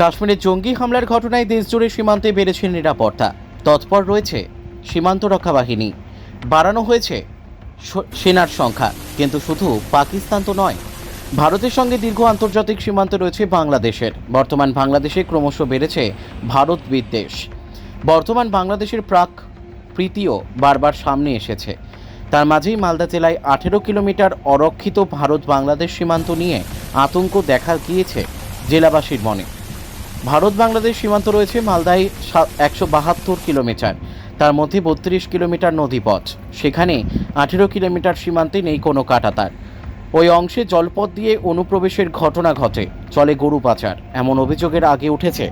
কাশ্মীরে জঙ্গি হামলার ঘটনায় দেশজুড়ে সীমান্তে বেড়েছে নিরাপত্তা। তৎপর রয়েছে সীমান্ত রক্ষা বাহিনী। বাড়ানো হয়েছে সেনার সংখ্যা, কিন্তু শুধু পাকিস্তান তো নয়। ভারতের সঙ্গে দীর্ঘ আন্তর্জাতিক সীমান্ত রয়েছে বাংলাদেশের। বর্তমান বাংলাদেশে ক্রমশ বেড়েছে ভারত বিদ্বেষ। বর্তমান বাংলাদেশের প্রাক প্রীতিও বারবার সামনে এসেছে। তার মাঝেই মালদা জেলায় আঠেরো কিলোমিটার অরক্ষিত ভারত বাংলাদেশ সীমান্ত নিয়ে আতঙ্ক দেখা গিয়েছে জেলাবাসীর মনে। ভারত বাংলাদেশ সীমান্ত রয়েছে মালদায় একশো বাহাত্তর কিলোমিটার। তার মধ্যে বত্রিশ কিলোমিটার নদীপথ। সেখানে আঠেরো কিলোমিটার সীমান্তে নেই কোনো কাটাতার ওই অংশে জলপথ দিয়ে অনুপ্রবেশের ঘটনা ঘটে। চলে গরু পাচার। এমন অভিযোগের আগে উঠেছে।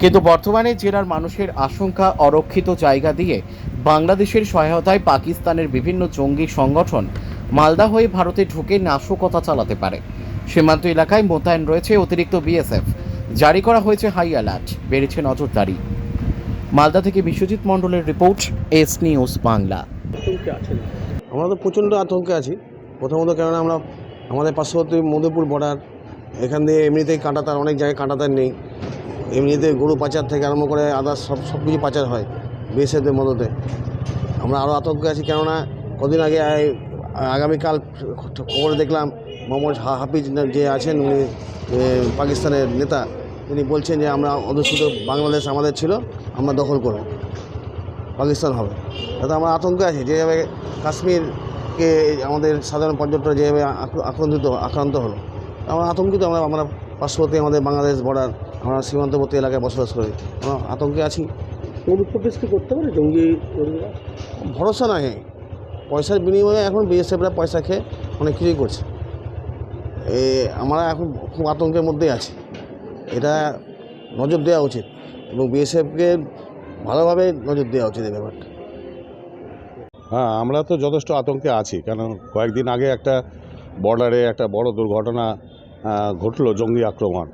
কিন্তু বর্তমানে জেলার মানুষের আশঙ্কা অরক্ষিত জায়গা দিয়ে বাংলাদেশের সহায়তায় পাকিস্তানের বিভিন্ন জঙ্গি সংগঠন মালদা হয়ে ভারতে ঢুকে নাশকতা চালাতে পারে। সীমান্ত এলাকায় মোতায়েন রয়েছে অতিরিক্ত বিএসএফ। জারি করা হয়েছে হাই অ্যালার্ট। বেড়েছে নজরদারি। মালদা থেকে বিশ্বজিৎ মণ্ডলের রিপোর্ট, এস নিউজ বাংলা। আমরা তো প্রচণ্ড আতঙ্কে আছি। প্রথমত কেননা আমরা, আমাদের পার্শ্ববর্তী মধুপুর বর্ডার এখান দিয়ে এমনিতেই কাঁটাতার, অনেক জায়গায় কাঁটাতার নেই। এমনিতে গরু পাচার থেকে আরম্ভ করে আদার্স সব সব কিছু পাচার হয় বিএসএফদের মদতে। আমরা আরও আতঙ্কে আছি কেননা, কদিন আগে আগামীকাল খবরে দেখলাম মোহাম্মদ হাফিজ যে আছেন, উনি পাকিস্তানের নেতা। তিনি বলছেন যে আমরা অধ্যুষিত বাংলাদেশ আমাদের ছিল আমরা দখল করব। পাকিস্তান হবে। তাতে আমরা আতঙ্কে আছি যেভাবে কাশ্মীরকে আমাদের সাধারণ পর্যটকরা যেভাবে আক্র- আক্রান্তিত আক্রান্ত হলো। আমরা আতঙ্কিত আমরা আমরা পার্শ্ববর্তী আমাদের বাংলাদেশ বর্ডার আমরা সীমান্তবর্তী এলাকায় বসবাস করি। আমরা আতঙ্কে আছি। অনুপ্রবেশ কি করতে পারে জঙ্গি ভরসা নাই। পয়সার বিনিময়ে এখন বিএসএফরা পয়সা খেয়ে অনেক কিছুই করছে। এ আমরা এখন খুব আতঙ্কের মধ্যেই আছি। এটা নজর দেওয়া উচিত এবং বিএসএফকে ভালোভাবে নজর দেওয়া উচিত এই ব্যাপারটা। হ্যাঁ আমরা তো যথেষ্ট আতঙ্কে আছি কেন কয়েকদিন আগে একটা বর্ডারে একটা বড় দুর্ঘটনা ঘটলো জঙ্গি আক্রমণ।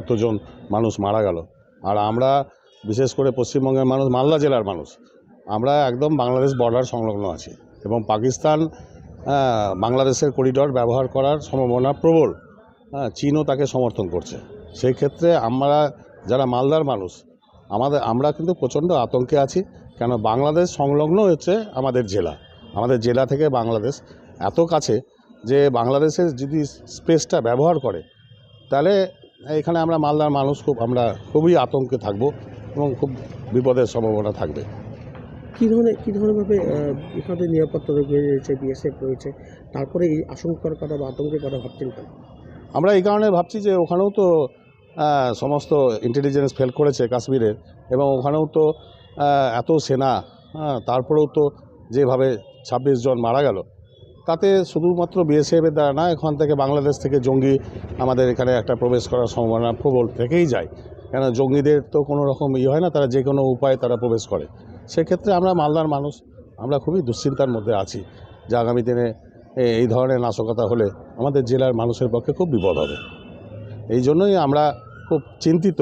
এতজন মানুষ মারা গেল। আর আমরা, বিশেষ করে পশ্চিমবঙ্গের মানুষ, মালদা জেলার মানুষ, আমরা একদম বাংলাদেশ বর্ডার সংলগ্ন আছি এবং পাকিস্তান বাংলাদেশের করিডর ব্যবহার করার সম্ভাবনা প্রবল। হ্যাঁ চীনও তাকে সমর্থন করছে। সেই ক্ষেত্রে আমরা যারা মালদার মানুষ আমাদের আমরা কিন্তু প্রচণ্ড আতঙ্কে আছি। কেন? বাংলাদেশ সংলগ্ন হচ্ছে আমাদের জেলা। আমাদের জেলা থেকে বাংলাদেশ এত কাছে যে বাংলাদেশের যদি স্পেসটা ব্যবহার করে তাহলে এখানে আমরা মালদার মানুষ খুব আমরা খুবই আতঙ্কে থাকব এবং খুব বিপদের সম্ভাবনা থাকবে। কী ধরনের কী ধরনেরভাবে এখানে নিরাপত্তা রয়েছে বিএসএফ রয়েছে তারপরে এই আশঙ্কার কথা বা আতঙ্কের কথা ভাবছেন কেন? আমরা এই কারণে ভাবছি যে ওখানেও তো সমস্ত ইন্টেলিজেন্স ফেল করেছে কাশ্মীরের এবং ওখানেও তো এত সেনা হ্যাঁ তারপরেও তো যেভাবে ছাব্বিশ জন মারা গেল, তাতে শুধুমাত্র বিএসএফের দ্বারা না, এখান থেকে বাংলাদেশ থেকে জঙ্গি আমাদের এখানে একটা প্রবেশ করার সম্ভাবনা প্রবল থেকেই যায়। কেন জঙ্গিদের তো কোনো রকম ইয়ে হয় না, তারা যে কোনো উপায়ে তারা প্রবেশ করে। সেক্ষেত্রে আমরা মালদার মানুষ, আমরা খুবই দুশ্চিন্তার মধ্যে আছি যে আগামী দিনে এই ধরনের নাশকতা হলে আমাদের জেলার মানুষের পক্ষে খুব বিপদ হবে। এই জন্যই আমরা খুব চিন্তিত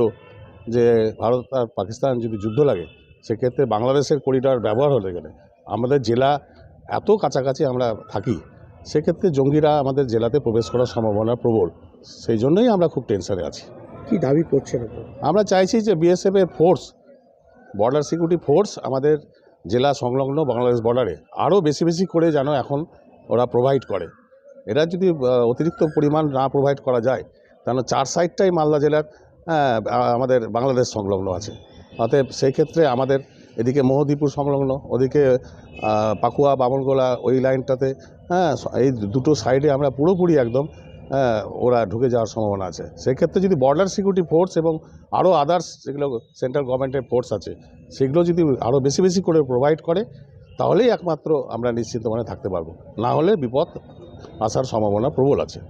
যে ভারত আর পাকিস্তান যদি যুদ্ধ লাগে সেক্ষেত্রে বাংলাদেশের করিডর ব্যবহার হতে গেলে আমাদের জেলা এত কাছাকাছি আমরা থাকি সেক্ষেত্রে জঙ্গিরা আমাদের জেলাতে প্রবেশ করার সম্ভাবনা প্রবল। সেই জন্যই আমরা খুব টেনশনে আছি। কী দাবি করছেন আমরা চাইছি যে বিএসএফের ফোর্স বর্ডার সিকিউরিটি ফোর্স আমাদের জেলা সংলগ্ন বাংলাদেশ বর্ডারে আরও বেশি বেশি করে যেন এখন ওরা প্রোভাইড করে। এরা যদি অতিরিক্ত পরিমাণ না প্রোভাইড করা যায় তাহলে চার সাইডটাই মালদা জেলার আহ, আমাদের বাংলাদেশ সংলগ্ন আছে। অতএব সেই ক্ষেত্রে আমাদের এদিকে মোহদীপুর সংলগ্ন ওদিকে পাকুয়া বামনগোলা ওই লাইনটাতে হ্যাঁ এই দুটো সাইডে আমরা পুরোপুরি একদম হ্যাঁ, ওরা ঢুকে যাওয়ার সম্ভাবনা আছে। সেক্ষেত্রে যদি বর্ডার সিকিউরিটি ফোর্স এবং আরও আদার্স যেগুলো সেন্ট্রাল গভর্নমেন্টের ফোর্স আছে সেগুলো যদি আরও বেশি বেশি করে প্রোভাইড করে তাহলেই একমাত্র আমরা নিশ্চিন্ত মনে থাকতে পারব। না হলে বিপদ আসার সম্ভাবনা প্রবল আছে।